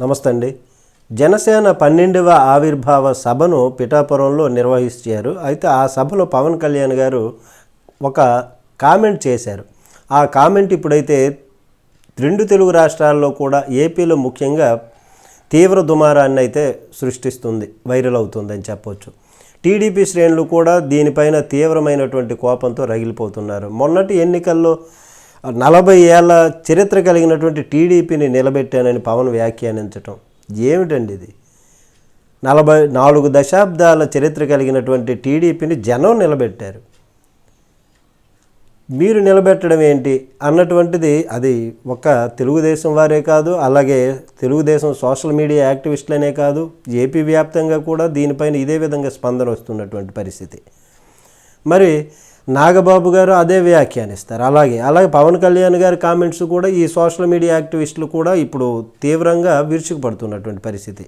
నమస్తే అండి. జనసేన పన్నెండవ ఆవిర్భావ సభను పిఠాపురంలో నిర్వహించారు. అయితే ఆ సభలో పవన్ కళ్యాణ్ గారు ఒక కామెంట్ చేశారు. ఆ కామెంట్ ఇప్పుడైతే రెండు తెలుగు రాష్ట్రాల్లో కూడా ఏపీలో ముఖ్యంగా తీవ్ర దుమారాన్ని అయితే సృష్టిస్తుంది వైరల్ అవుతుందని చెప్పొచ్చు. టీడీపీ శ్రేణులు కూడా దీనిపైన తీవ్రమైనటువంటి కోపంతో రగిలిపోతున్నారు. మొన్నటి ఎన్నికల్లో నలభై ఏళ్ళ చరిత్ర కలిగినటువంటి టీడీపీని నిలబెట్టానని పవన్ వ్యాఖ్యానించటం. ఏమిటండి ఇది? నలభై నాలుగు దశాబ్దాల చరిత్ర కలిగినటువంటి టీడీపీని జనం నిలబెట్టారు. మీరు నిలబెట్టడం ఏంటి? అన్నటువంటిది అది ఒక తెలుగుదేశం వారే కాదు అలాగే తెలుగుదేశం సోషల్ మీడియా యాక్టివిస్టులనే కాదు ఏపీ వ్యాప్తంగా కూడా దీనిపైన ఇదే విధంగా స్పందన వస్తున్నటువంటి పరిస్థితి. మరి నాగబాబు గారు అదే వ్యాఖ్యానిస్తారు. అలాగే అలాగే పవన్ కళ్యాణ్ గారి కామెంట్స్ కూడా ఈ సోషల్ మీడియా యాక్టివిస్టులు కూడా ఇప్పుడు తీవ్రంగా విరుచుకుపడుతున్నటువంటి పరిస్థితి.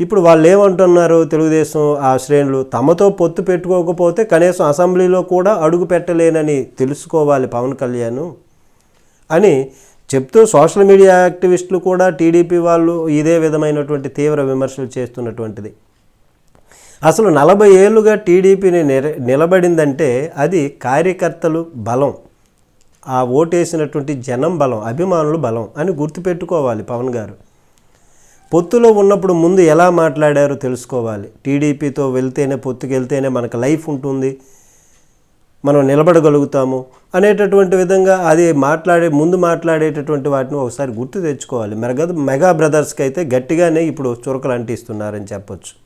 ఇప్పుడు వాళ్ళు ఏమంటున్నారు తెలుగుదేశం ఆ శ్రేణులు? తమతో పొత్తు పెట్టుకోకపోతే కనీసం అసెంబ్లీలో కూడా అడుగు పెట్టలేనని తెలుసుకోవాలి పవన్ కళ్యాణ్ అని చెప్తూ సోషల్ మీడియా యాక్టివిస్టులు కూడా టీడీపీ వాళ్ళు ఇదే విధమైనటువంటి తీవ్ర విమర్శలు చేస్తున్నటువంటిది. అసలు నలభై ఏళ్ళుగా టీడీపీని నిర నిలబడిందంటే అది కార్యకర్తలు బలం. ఆ ఓటేసినటువంటి జనం బలం అభిమానులు బలం అని గుర్తుపెట్టుకోవాలి పవన్ గారు. పొత్తులో ఉన్నప్పుడు ముందు ఎలా మాట్లాడారో తెలుసుకోవాలి. టీడీపీతో వెళ్తేనే పొత్తుకెళ్తేనే మనకు లైఫ్ ఉంటుంది. మనం నిలబడగలుగుతాము అనేటటువంటి విధంగా అది మాట్లాడే ముందు మాట్లాడేటటువంటి వాటిని ఒకసారి గుర్తు తెచ్చుకోవాలి. మెగా మెగా బ్రదర్స్కి అయితే గట్టిగానే ఇప్పుడు చురకలు అంటిస్తున్నారని చెప్పొచ్చు.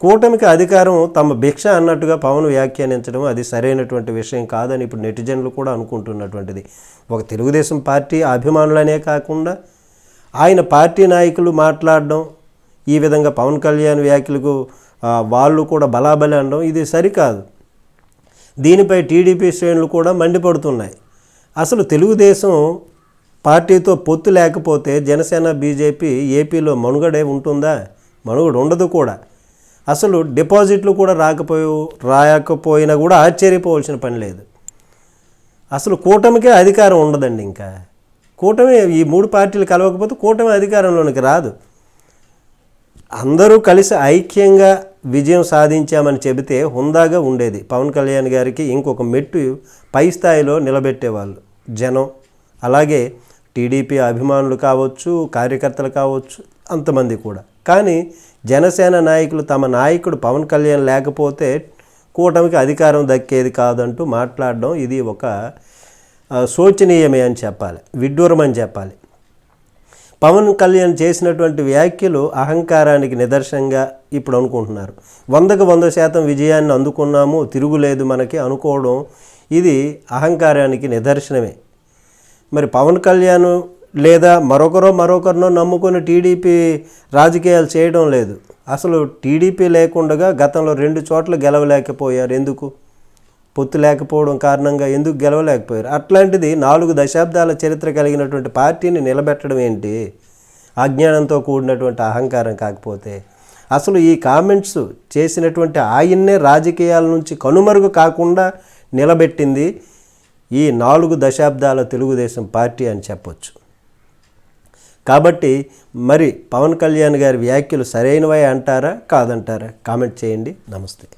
కూటమికి అధికారం తమ భిక్ష అన్నట్టుగా పవన్ వ్యాఖ్యానించడం అది సరైనటువంటి విషయం కాదని ఇప్పుడు నెటిజన్లు కూడా అనుకుంటున్నటువంటిది. ఒక తెలుగుదేశం పార్టీ అభిమానులనే కాకుండా ఆయన పార్టీ నాయకులు మాట్లాడడం ఈ విధంగా పవన్ కళ్యాణ్ వ్యాఖ్యలకు వాళ్ళు కూడా బలాబలి అనడం ఇది సరికాదు. దీనిపై టీడీపీ శ్రేణులు కూడా మండిపడుతున్నాయి. అసలు తెలుగుదేశం పార్టీతో పొత్తు లేకపోతే జనసేన బీజేపీ ఏపీలో మనుగడే ఉంటుందా? మనుగడ ఉండదు కూడా. అసలు డిపాజిట్లు కూడా రాకపోయి రాయకపోయినా కూడా ఆశ్చర్యపోవాల్సిన పని లేదు. అసలు కూటమికే అధికారం ఉండదండి ఇంకా. కూటమి ఈ మూడు పార్టీలు కలవకపోతే కూటమి అధికారంలోనికి రాదు. అందరూ కలిసి ఐక్యంగా విజయం సాధించామని చెబితే హుందాగా ఉండేది. పవన్ కళ్యాణ్ గారికి ఇంకొక మెట్టు పై స్థాయిలో నిలబెట్టేవాళ్ళు జనం. అలాగే టీడీపీ అభిమానులు కావచ్చు కార్యకర్తలు కావచ్చు అంతమంది కూడా. కానీ జనసేన నాయకులు తమ నాయకుడు పవన్ కళ్యాణ్ లేకపోతే కూటమికి అధికారం దక్కేది కాదంటూ మాట్లాడడం ఇది ఒక శోచనీయమే అని చెప్పాలి విడ్డూరం అని చెప్పాలి. పవన్ కళ్యాణ్ చేసినటువంటి వ్యాఖ్యలు అహంకారానికి నిదర్శనంగా ఇప్పుడు అనుకుంటున్నారు. వందకు వంద శాతం విజయాన్ని అందుకున్నాము తిరుగులేదు మనకి అనుకోవడం ఇది అహంకారానికి నిదర్శనమే. మరి పవన్ కళ్యాణ్ లేదా మరొకరో మరొకరినో నమ్ముకుని టీడీపీ రాజకీయాలు చేయడం లేదు. అసలు టీడీపీ లేకుండా గతంలో రెండు చోట్ల గెలవలేకపోయారు. ఎందుకు? పొత్తు లేకపోవడం కారణంగా ఎందుకు గెలవలేకపోయారు? అట్లాంటిది నాలుగు దశాబ్దాల చరిత్ర కలిగినటువంటి పార్టీని నిలబెట్టడం ఏంటి? అజ్ఞానంతో కూడినటువంటి అహంకారం కాకపోతే. అసలు ఈ కామెంట్స్ చేసినటువంటి ఆయన్నే రాజకీయాల నుంచి కనుమరుగు కాకుండా నిలబెట్టింది ఈ నాలుగు దశాబ్దాల తెలుగుదేశం పార్టీ అని చెప్పొచ్చు. కాబట్టి మరి పవన్ కళ్యాణ్ గారి వ్యాఖ్యలు సరైనవే అంటారా? కాదంటారా? కామెంట్ చేయండి. నమస్తే.